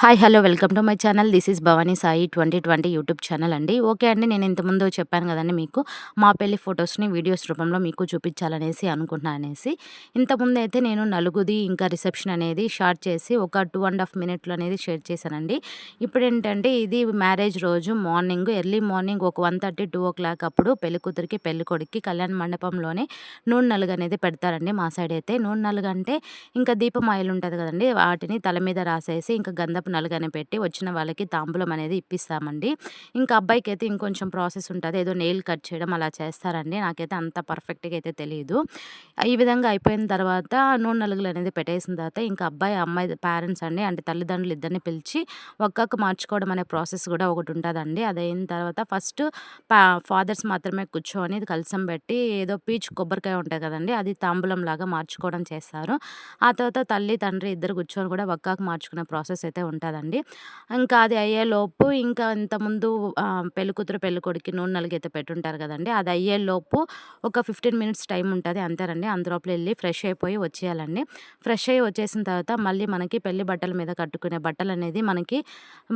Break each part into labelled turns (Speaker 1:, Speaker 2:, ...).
Speaker 1: Hi hello welcome to my channel. This is Bhavani Sai twenty twenty YouTube channel అండి. Okay అండి నేను ఇంతకుముందు చెప్పాను కదండి మీకు మా పెళ్ళి ఫొటోస్ని వీడియోస్ రూపంలో మీకు చూపించాలనేసి అనుకుంటున్నాను అనేసి. ఇంతకుముందు అయితే నేను నలుగుది ఇంకా రిసెప్షన్ అనేది షార్ట్ చేసి ఒక టూ అండ్ హాఫ్ మినిట్లు అనేది షేర్ చేశానండి. ఇప్పుడు ఏంటంటే ఇది మ్యారేజ్ రోజు మార్నింగ్ ఎర్లీ మార్నింగ్ ఒక one thirty to two o'clock పెళ్ళి కూతురికి పెళ్ళి కొడుక్కి కళ్యాణ మండపంలోనే నూనె నలుగు అనేది పెడతారండి మా సైడ్ అయితే. నూనె నలుగు అంటే ఇంకా దీపం ఆయిల్ ఉంటుంది కదండి వాటిని తల మీద రాసేసి ఇంకా దాదాపు నలుగని పెట్టి వచ్చిన వాళ్ళకి తాంబూలం అనేది ఇప్పిస్తామండి. ఇంకా అబ్బాయికి అయితే ఇంకొంచెం ప్రాసెస్ ఉంటుంది. ఏదో నెయిల్ కట్ చేయడం అలా చేస్తారండి. నాకైతే అంత పర్ఫెక్ట్గా అయితే తెలియదు ఈ విధంగా అయిపోయిన తర్వాత నూనె నలుగులు అనేది పెట్టేసిన తర్వాత ఇంకా అబ్బాయి అమ్మాయి పేరెంట్స్ అండి అంటే తల్లిదండ్రులు ఇద్దరిని పిలిచి ఒక్కకు మార్చుకోవడం అనే ప్రాసెస్ కూడా ఒకటి ఉంటుందండి. అది అయిన తర్వాత ఫస్ట్ ఫాదర్స్ మాత్రమే కూర్చొని కలసం పెట్టి ఏదో పీచు కొబ్బరికాయ ఉంటుంది కదండి అది తాంబూలం లాగా మార్చుకోవడం చేస్తారు. ఆ తర్వాత తల్లి తండ్రి ఇద్దరు కూర్చొని కూడా ఒక్కకు మార్చుకునే ప్రాసెస్ అయితే ఉంటుందండి. ఇంకా అది అయ్యేలోపు ఇంకా ఇంతకుముందు పెళ్ళికూతురు పెళ్ళికొడుకి నూనె నలుగైతే పెట్టుంటారు కదండి. అది అయ్యేలోపు ఒక ఫిఫ్టీన్ మినిట్స్ టైం ఉంటుంది అంతేనండి. అందులోపల వెళ్ళి ఫ్రెష్ అయిపోయి వచ్చేయాలండి. ఫ్రెష్ అయ్యి వచ్చేసిన తర్వాత మళ్ళీ మనకి పెళ్ళి బట్టల మీద కట్టుకునే బట్టలు అనేది మనకి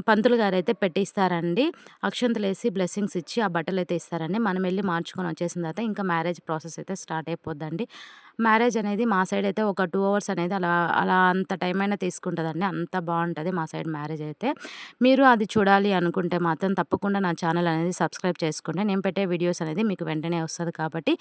Speaker 1: పంతులు గారు అయితే పెట్టిస్తారండి. అక్షంతలు వేసి బ్లెస్సింగ్స్ ఇచ్చి ఆ బట్టలు అయితే ఇస్తారండి. మనం వెళ్ళి మార్చుకొని వచ్చేసిన తర్వాత ఇంకా మ్యారేజ్ ప్రాసెస్ అయితే స్టార్ట్ అయిపోద్దండి. మ్యారేజ్ అనేది మా సైడ్ అయితే ఒక టూ అవర్స్ అనేది అలా అలా అంత టైం అయినా తీసుకుంటుందండి. అంత బాగుంటుంది మా సైడ్ మ్యారేజ్ అయితే. మీరు అది చూడాలి అనుకుంటే మాత్రం తప్పకుండా నా ఛానల్ అనేది సబ్స్క్రైబ్ చేసుకోండి. నేను పెట్టే వీడియోస్ అనేది మీకు వెంటనే వస్తుంది కాబట్టి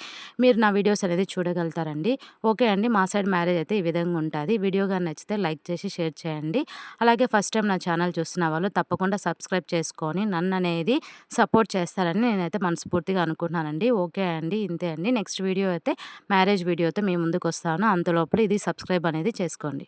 Speaker 1: మీరు నా వీడియోస్ అనేది చూడగలుగుతారండి. ఓకే అండి మా సైడ్ మ్యారేజ్ అయితే ఈ విధంగా ఉంటుంది. వీడియో కానీ నచ్చితే లైక్ చేసి షేర్ చేయండి. అలాగే ఫస్ట్ టైం నా ఛానల్ చూస్తున్న వాళ్ళు తప్పకుండా సబ్స్క్రైబ్ చేసుకొని నన్ను అనేది సపోర్ట్ చేస్తారని నేనైతే మనస్ఫూర్తిగా అనుకుంటున్నానండి. ఓకే అండి ఇంతే అండి. నెక్స్ట్ వీడియో అయితే మ్యారేజ్ వీడియోతో మీ ముందుకు వస్తాను అంతలోపల ఇది సబ్స్క్రైబ్ అనేది చేసుకోండి.